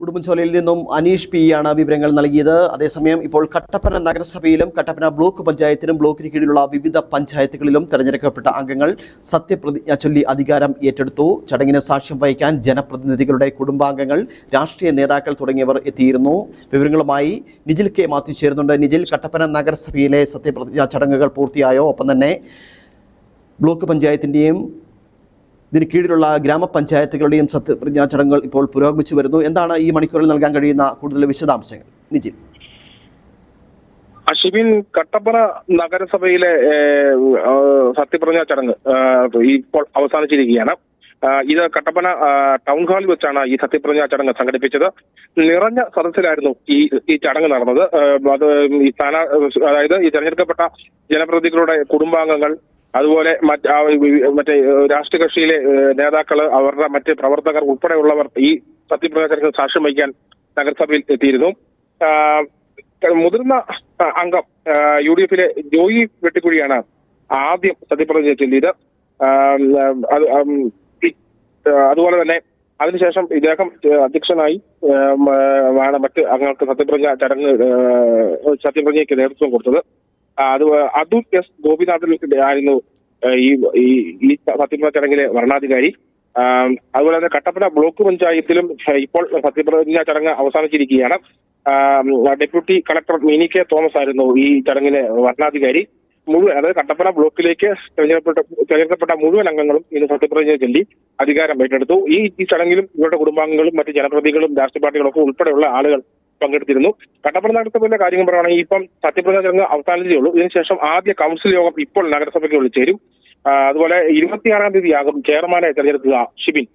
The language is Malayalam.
ഉടുമ്പൻചോലയിൽ നിന്നും അനീഷ് പി ആണ് വിവരങ്ങൾ നൽകിയത്. അതേസമയം ഇപ്പോൾ കട്ടപ്പന നഗരസഭയിലും കട്ടപ്പന ബ്ലോക്ക് പഞ്ചായത്തിലും ബ്ലോക്കിന് കീഴിലുള്ള വിവിധ പഞ്ചായത്തുകളിലും തെരഞ്ഞെടുക്കപ്പെട്ട അംഗങ്ങൾ സത്യപ്രതിജ്ഞ ചൊല്ലി അധികാരം ഏറ്റെടുത്തു. ചടങ്ങിന് സാക്ഷ്യം വഹിക്കാൻ ജനപ്രതിനിധികളുടെ കുടുംബാംഗങ്ങൾ രാഷ്ട്രീയ നേതാക്കൾ തുടങ്ങിയവർ എത്തിയിരുന്നു. വിവരങ്ങളുമായി നിജിൽ കെ മാത്യു ചേരുന്നുണ്ട്. നിജിൽ കട്ടപ്പന നഗരസഭയിലെ സത്യപ്രതിജ്ഞാ ചടങ്ങുകൾ പൂർത്തിയായോ? ഒപ്പം തന്നെ ബ്ലോക്ക് പഞ്ചായത്തിന്റെയും ഇതിന് കീഴിലുള്ള ഗ്രാമപഞ്ചായത്തുകളുടെയും സത്യപ്രതിജ്ഞാ ചടങ്ങുകൾ ഇപ്പോൾ പുരോഗമിച്ചു വരുന്നു. എന്താണ് ഈ മണിക്കൂറിൽ നൽകാൻ കഴിയുന്ന കൂടുതൽ വിശദാംശങ്ങൾ? നിജിൻ അശ്വിൻ കട്ടപ്പന നഗരസഭയിലെ സത്യപ്രതിജ്ഞാ ചടങ്ങ് ഇപ്പോൾ അവസാനിച്ചിരിക്കുകയാണ്. ഇത് കട്ടപ്പന ടൗൺ ഹാളിൽ വെച്ചാണ് ഈ സത്യപ്രതിജ്ഞാ ചടങ്ങ് സംഘടിപ്പിച്ചത്. നിറഞ്ഞ സദസ്സിലായിരുന്നു ഈ ഈ ചടങ്ങ് നടന്നത്. അത് ഈ സ്ഥാന അതായത് ഈ തെരഞ്ഞെടുക്കപ്പെട്ട ജനപ്രതിനിധികളുടെ കുടുംബാംഗങ്ങൾ അതുപോലെ മറ്റ് മറ്റേ രാഷ്ട്രീയകക്ഷിയിലെ രാഷ്ട്രീയ കക്ഷിയിലെ ഏഹ്, അവരുടെ മറ്റ് പ്രവർത്തകർ ഉൾപ്പെടെയുള്ളവർ ഈ സത്യപ്രകാശനത്തിൽ സാക്ഷ്യം വഹിക്കാൻ നഗരസഭയിൽ എത്തിയിരുന്നു. മുതിർന്ന അംഗം യു ഡി എഫിലെ ജോയി വെട്ടിക്കുഴിയാണ് ആദ്യം സത്യപ്രതിജ്ഞ ചൊല്ലിയത്. അതുപോലെ തന്നെ അതിനുശേഷം ഇദ്ദേഹം അധ്യക്ഷനായി ആണ് മറ്റ് അംഗങ്ങൾക്ക് സത്യപ്രതിജ്ഞ ചടങ്ങ് സത്യപ്രതിജ്ഞയ്ക്ക് നേതൃത്വം കൊടുത്തത്. അത് അതുൽ എസ് ഗോപിനാഥൻ ആയിരുന്നു ഈ ഈ- സത്യപ്രതിജ്ഞ ചടങ്ങിലെ വരണാധികാരി. അതുപോലെ തന്നെ കട്ടപ്പന ബ്ലോക്ക് പഞ്ചായത്തിലും ഇപ്പോൾ സത്യപ്രതിജ്ഞ ചടങ്ങ് അവസാനിച്ചിരിക്കുകയാണ്. Deputy collector Mini K Thomas ആയിരുന്നു ഈ ചടങ്ങിലെ വരണാധികാരി. മുഴുവൻ അതായത് കട്ടപ്പന ബ്ലോക്കിലേക്ക് തെരഞ്ഞെടുപ്പെട്ട തെരഞ്ഞെടുക്കപ്പെട്ട മുഴുവൻ അംഗങ്ങളും ഇന്ന് സത്യപ്രതിജ്ഞ ചൊല്ലി അധികാരം ഏറ്റെടുത്തു. ഈ ഈ ചടങ്ങിലും ഇവരുടെ കുടുംബാംഗങ്ങളും മറ്റ് ജനപ്രതിനിധികളും രാഷ്ട്രീയ പാർട്ടികളൊക്കെ ഉൾപ്പെടെയുള്ള ആളുകൾ പങ്കെടുത്തിരുന്നു. കട്ടപ്പന നഗരസഭയിലെ കാര്യങ്ങൾ പറയുകയാണെങ്കിൽ ഇപ്പം സത്യപ്രതിജ്ഞ ചടങ്ങ് അവസാനിച്ചേ ഉള്ളൂ. ഇതിനുശേഷം ആദ്യ കൗൺസിൽ യോഗം ഇപ്പോൾ നഗരസഭയ്ക്ക് വിളിച്ചേരും. അതുപോലെ ഇരുപത്തിയാറാം തീയതിയാകും ചെയർമാനായി ചെയർമാനെ തെരഞ്ഞെടുക്കുക ഷിബിൻ.